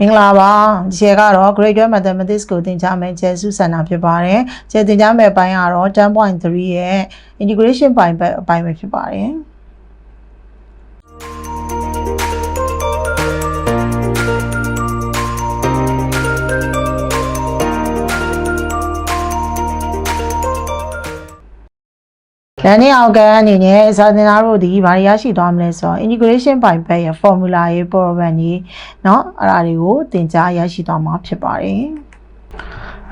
မင်္ဂလာပါဒီချက်ကတော့ grade 12 mathematics ကိုသင်ကြားမယ်ကျဲစုစံတာဖြစ်ပါတယ်ကျဲသင်ကြားမယ်အပိုင်းကတော့10.3ရဲ့ integration ပိုင်းပဲအပိုင်းပဲဖြစ်ပါတယ် လမ်းနေအောင်ကန်အနေနဲ့စာသင်သားတို့ဒီဘာတွေရရှိသွားမလဲဆိုတော့ integration by back ရဲ့ formula ရဲ့ program ကြီးเนาะအဲ့ဒါတွေကိုသင်ကြားရရှိသွားမှာဖြစ်ပါတယ်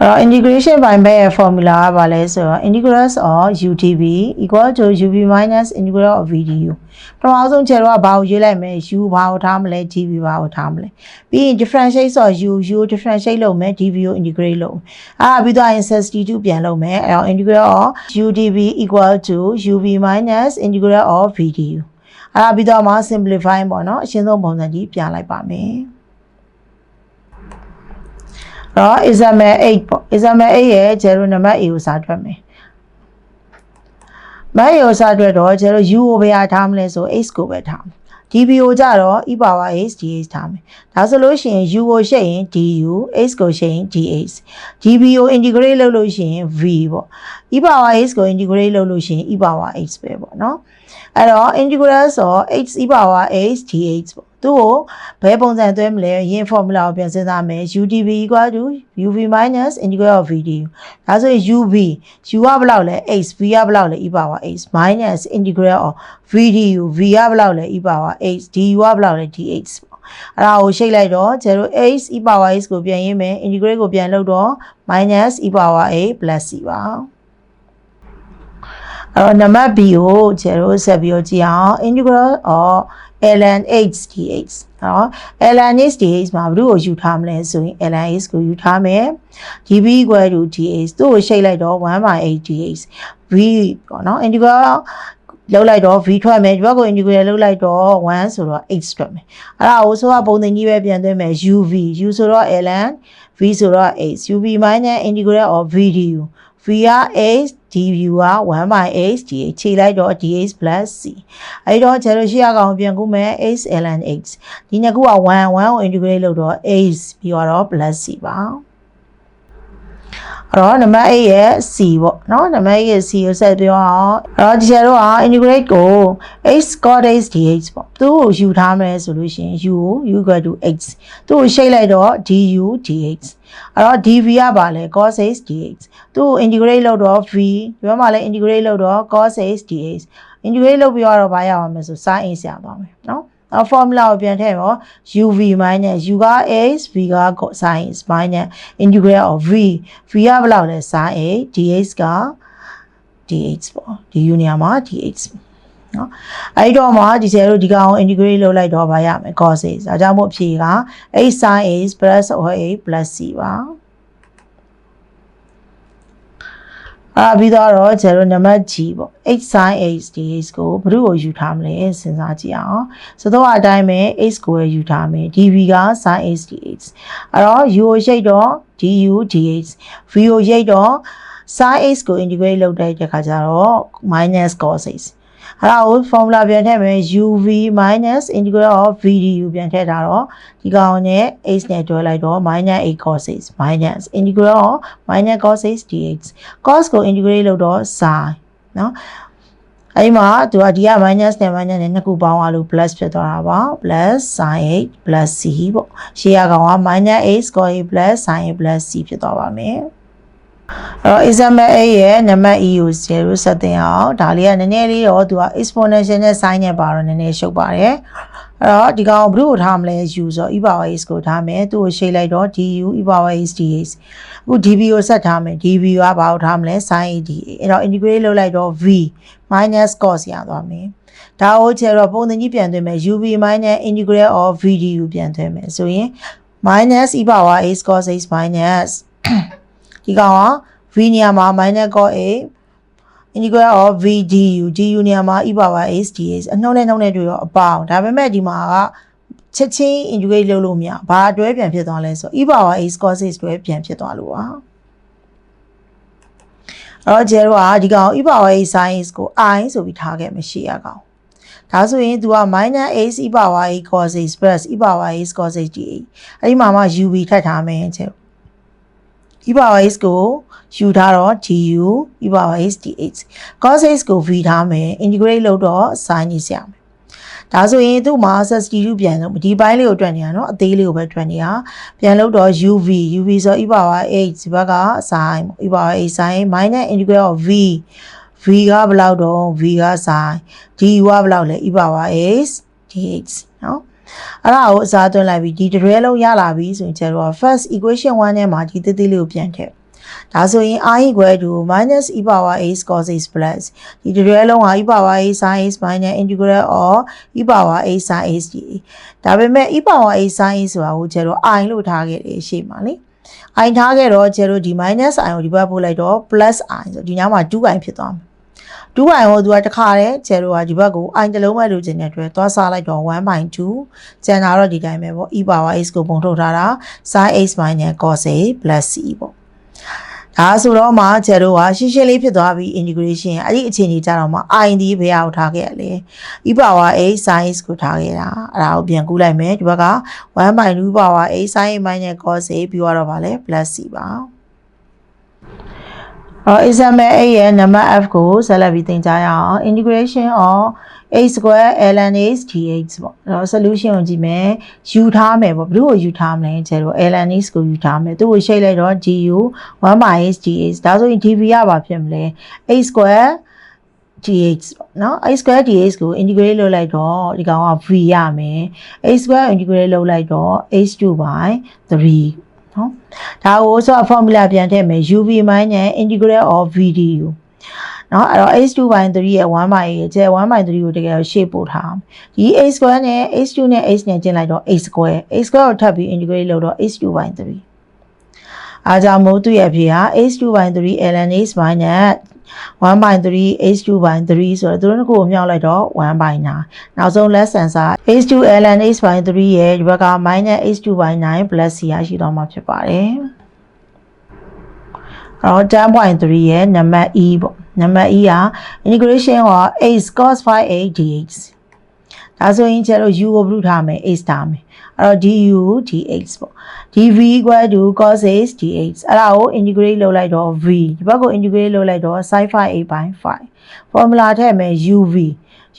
အဲ့တော့ integration by back ရဲ့ formula ကဘာလဲဆိုတော့ integrals of UTB equal to UB minus integral of VDU ပထမဆုံးချက်တော့ဘာကိုရေးလိုက်မလဲ U ဘာကိုထားမလဲ GB ဘာကိုထားမလဲပြီးရင် differentiate ဆိုတော့ U U differentiate လုပ်မယ် DV ကို integrate လုပ်မယ်အဲ့ဒါပြီးတော့ substitute ပြန်လုပ်မယ်အဲ့တော့ integral of UDB equal to UB minus integral of VDU အဲ့ဒါပြီးတော့မှ simplify ပေါ့နော်အရှင်းဆုံးပုံစံကြီးပြန်လိုက်ပါမယ် တော့ example 8ပေါ့ example 8ရဲ့ zero number a ကိုစာတွက်မယ်မယောစာအတွက်တော့ကျတော့ u ကိုဘယ်ဟာထားမလဲဆို x ကိုပဲထားမယ် db ကိုကြတော့ e power x dx ထားမယ်ဒါဆိုလို့ရှိရင် u ကိုရှက်ရင် du x ကိုရှက်ရင် dx db ကို integrate လုပ်လို့ရှိရင် v ပေါ့ e power x ကို integrate လုပ်လို့ရှိရင် e power x ပဲပေါ့နော်အဲ့တော့ integral ဆို x e power x dx ပေါ့သူ့ကိုဘယ်ပုံစံသွဲမလဲရင်း formula ကိုပြန်စဉ်းစားမယ် udb equal to uv minus integral of vdu ဒါဆိုရင် uv u ကဘယ်လောက်လဲ x v ကဘယ်လောက်လဲ e power x minus integral of vdu v ကဘယ်လောက်လဲ e power x du ကဘယ်လောက်လဲ dx ပေါ့အဲ့ဒါကိုရှိတ်လိုက်တော့0 x e power x ကိုပြန်ရေးမယ် integrate ကိုပြန်လုပ်တော့ minus e power a plus c ပါအဲ့တော့နံပါတ် b ကို0ဆက်ပြီးတော့ကြည့်အောင် integral of ln h dx နော် ln h dx မှာဘယ်သူ့ကိုယူထားမလဲဆိုရင် ln h ကိုယူထားမယ် db equal to dx သူ့ကိုရှိတ်လိုက်တော့1 by 8 dx v ပေါ့နော် integral လောက်လိုက်တော့ v ထွက်မယ်ဒီဘက်ကို integral လောက်လိုက်တော့1ဆိုတော့ h ထွက်မယ်အဲ့ဒါကိုဆိုတော့ပုံသင်ကြီးပဲပြန်သွင်းမယ် uv u ဆိုတော့ ln v ဆိုတော့ h uv minus integral of v du v က h du က1 by h dh ခြေလိုက်တော့ dh plus c အဲ့တော့ကျတော့ရှေ့ရကောင်ပြန်ကူးမယ် h ln h ဒီနှစ်ခုက1 1ကို integrate လုပ်တော့ h ပြီးတော့ plus c ပါအဲ့ တော့နံပါတ်8ရဲ့ c ပေါ့နော်နံပါတ်8ရဲ့ c ကိုဆက်ပြောအောင်အဲ့တော့ဒီကျတော့ integrate ကို h cos h dh ပေါ့သူ့ကိုယူထားမယ်ဆိုလို့ရှိရင် u ကို u equal to h သူ့ကိုရှိတ်လိုက်တော့ du dh အဲ့တော့ dv ကပါလဲ cos h dh သူ့ကို integrate လုပ်တော့ v ဒီဘက်မှာလည်း integrate လုပ်တော့ cos h dh integrate လုပ်ပြီးတော့ဗာရအောင်မယ်ဆို sin h ရသွားမယ်နော် နောက် formula ကိုပြန်ထည့်ရော uv minus u က h v က sin h minus integral of v v ကဘယ်လောက်လဲ sin h dh က dh ပေါ့ဒီ u နေရာမှာ dh နော်အဲ့တော့မှဒီဆယ်တို့ဒီကောင် integrate လုပ်လိုက်တော့ဗာရမယ် cos h ဒါကြောင့်မို့အဖြေက h sin h plus or h plus c ပါ အာပြီးတော့0နံပါတ် G ပေါ့ h sin h dh ကိုဘယ်သူ့ကိုယူထားမလဲစဉ်းစားကြည့်အောင်ဆိုတော့အတိုင်းပဲ h ကိုယူထားမယ် dv က sin h dh အဲ့တော့ u ကိုရှိတ်တော့ du dh v ကိုရိတ်တော့ sin h ကို integrate လုပ်တဲ့အခါကျတော့ minus cos h အဲ့ဒါကို formula ပြန်ထည့်မယ် uv minus integral of vdu ပြန်ထည့်ထားတော့ဒီကောင်နဲ့ h နဲ့တွဲလိုက်တော့ minus 8 cos h minus integral of minus cos h dx cos ကို integrate လုပ်တော့ sin เนาะအဲ့ဒီမှာသူကဒီက minus နဲ့ minus နဲ့နှစ်ခုပေါင်းသွားလို့ plus ဖြစ်သွားတာပါ plus sin h plus c ပေါ့ရှေ့ရကောင်က minus 8 cos h plus sin h plus c ဖြစ်သွားပါမယ်အဲ့ တော့ example A ရဲ့နံပါတ် E ကို0ဆက်တင်အောင်ဒါလေးကနည်းနည်းလေးတော့သူက exponential နဲ့ sin နဲ့ပါတော့နည်းနည်းရှုပ်ပါတယ်အဲ့တော့ဒီကောင်ဘယ်လိုထားမလဲ u ဆို e power x ကိုထားမယ်သူ့ကိုရှေ့လိုက်တော့ du e power x dx အခု dv ကိုဆက်ထားမယ် dv ကဘာကိုထားမလဲ sin a dA အဲ့တော့ integrate လုပ်လိုက်တော့ v minus cos ရသွားမယ်ဒါကိုကျတော့ပုံသင်ကြီးပြန်သွင်းမယ် uv minus integral of vdu ပြန်သွင်းမယ်ဆိုရင် minus e power x cos x minus ဒီကောင်က v နေရာမှာ minus cos a integral of v du du နေရာမှာ e power x dx အနှုံးနဲ့နှုံးနဲ့တွေ့တော့အပေါင်းဒါပေမဲ့ဒီမှာကချက်ချင်း integrate လုပ်လို့မရဘာအတွဲပြန်ဖြစ်သွားလဲဆို e power x cos x တွဲပြန်ဖြစ်သွားလို့ပါအဲ့တော့ကျဲတော့ဒီကောင် e power x sin x ကို i ဆိုပြီးထားခဲ့မရှိရကောင်ဒါဆိုရင် तू က minus a e power a cos a plus e power a cos a d a အဲ့ဒီမှာမှ uv ထပ်ထားမယ်ကျဲ e power x ကိုယူထားတော့ du e power x dx cos x ကို v ထားမယ် integrate လုပ်တော့ sin ကြီးဆရာမယ်ဒါဆိုရင်သူ့မှာ substitute ပြန်လို့ဒီဘိုင်းလေးကိုတွက်နေရနော်အသေးလေးကိုပဲတွက်နေရပြန်လို့တော့ uv uv ဆို e power x ဒီဘက်က sin e power x sin minus integrate of v v ကဘယ်လောက်တော့ v က sin du ကဘယ်လောက်လဲ e power x dx နော် အဲ့ဒါကိုအစားသွင်းလိုက်ပြီးဒီတစ်ရဲလုံးရလာပြီဆိုရင်ကျတော့ first equation 1ထဲမှာဒီသေးသေးလေးကိုပြန်ထည့်ဒါဆိုရင် i equal to minus e power a cos a plus ဒီတစ်ရဲလုံးဟာ e power a sin a minus integral of e power a sin a dA ဒါပေမဲ့ e power a sin a ဆိုတာကိုကျတော့ i လို့ထားခဲ့တယ်ရှေ့မှာလေ i ထားခဲ့တော့ကျတော့ဒီ minus i ကိုဒီဘက်ပို့လိုက်တော့ plus i ဆိုဒီညမှာ 2i ဖြစ်သွားမ ယ်2 i ဟိုသူကတခါတည်းကျတော့ဒီဘက်ကို i တစ်လုံးပဲလိုချင်တဲ့အတွက်သွားစားလိုက်တော့1/2ကျန်တာတော့ဒီတိုင်းပဲပေါ့ e power x ကိုပုံထုတ်ထားတာ sin x minus cos a plus c ပေါ့ဒါဆိုတော့မှကျတော့ကရှင်းရှင်းလေးဖြစ်သွားပြီ integration အဲ့ဒီအခြေအနေကြတော့မှ i ဒီဘယ်အောင်ထားခဲ့ရလဲ e power a sin x ကိုထားခဲ့တာအဲ့ဒါကိုပြန်ကူးလိုက်မယ်ဒီဘက်က1/2 power a sin a minus cos a ပြီးတော့ဗာလဲ plus c ပါ အော် example a ရဲ့ number f ကိုဆက်လက်ပြီးသင်ကြားရအောင် integration of a square ln x dx ပေါ့အဲ့တော့ solution ကိုကြည့်မယ်ယူထားမယ်ပေါ့ဘယ်လိုကိုယူထားမလဲကျတော့ ln x ကိုယူထားမယ်သူ့ကိုရှိတ်လိုက်တော့ du 1 x dx ဒါဆိုရင် dv ရပါဖြစ်မလဲ a square dx ပေါ့နော် a square dx ကို integrate လုပ်လိုက်တော့ဒီကောင်က v ရမယ် a square integrate လုပ်လိုက်တော့ h2 by 3 နော်ဒါကိုဆိုတော့ formula ပြန်ထည့်မယ် uv minus integral of vdu နော်အဲ့တော့ h2 by 3ရဲ့ 1 by ရဲ့ကျဲ1 by 3ကိုတကယ်တော့ရှေ့ပို့ထားဒီ a square နဲ့ h2 နဲ့ h နဲ့ကျင်းလိုက်တော့ a square a square ကိုထပ်ပြီး integrate လုပ်တော့ h2 by 3အားကြောင့်မို့သူ့ရဲ့အဖြေဟာ h2 by 3 ln h minus 1 by 3 h2 by 3ဆိုတော့သူတို့ကိုမြောက်လိုက်တော့1 by 9နောက်ဆုံး less answer h2 ln h by 3ရဲ့ဒီဘက်က minus h2 by 9 plus c ရရှိတော့မှာဖြစ်ပါတယ်အဲ့တော့10.3ရဲ့နံပါတ် e ပေါ့နံပါတ် e က integration of h cos 5a dx ဒါဆိုရင်ကျတော့ u ကိုဘယ်လိုထားမလဲ h ထားမယ်အဲ့တော့ du dx ပေါ့ dv equal to cos h dx အဲ့ဒါကို integrate လုပ်လိုက်တော့ v ဒီဘက်ကို integrate လုပ်လိုက်တော့ sin 5a by 5 formula ထည့်မယ် uv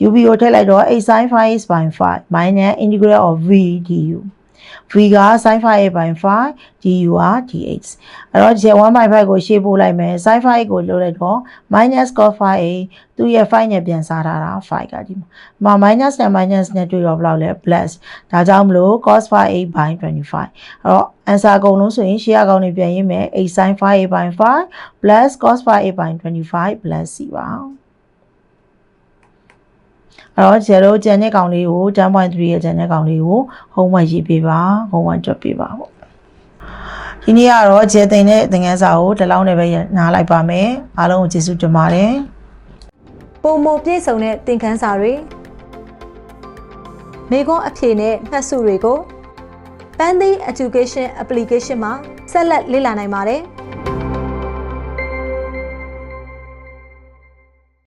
uv ကိုထည့်လိုက်တော့ h sin 5h by 5 minus integral of v du v က sin 5a by 5 du က dx အဲ့တော့ဒီ1 by 5ကိုရှေ့ပို့လိုက်မယ် sin 5a ကိုလုပ်လိုက်တော့ minus cos 5a သူ့ရဲ့5နဲ့ပြန်စားထားတာ5ကဒီမှာမှာ minus နဲ့ minus နဲ့တွေ့တော့ဘယ်လောက်လဲ plus ဒါကြောင့်မလို့ cos 5a by 25အဲ့တော့ answer အကုန်လုံးဆိုရင်ရှေ့အကောင်တွေပြန်ရင်းမယ် a sin 5a by 5 plus cos 5a by 25 plus c ပါ အဲ့တော့0ကျန်တဲ့ကောင်လေးကို10.3ရဲ့ကျန်တဲ့ကောင်လေးကို homework ရေးပေးပါ homework တွက်ပေးပါပေါ့ဒီနေ့ကတော့ကျေသိန်းတဲ့သင်ခန်းစာကိုဒီလောက်နဲ့ပဲနားလိုက်ပါမယ်အားလုံးကိုကျေးဇူးတင်ပါတယ်ပုံမပြည့်စုံတဲ့သင်ခန်းစာတွေမိခွန်းအဖြေနဲ့မှတ်စုတွေကို Pandy Education Application မှာဆက်လက်လေ့လာနိုင်ပါတယ်။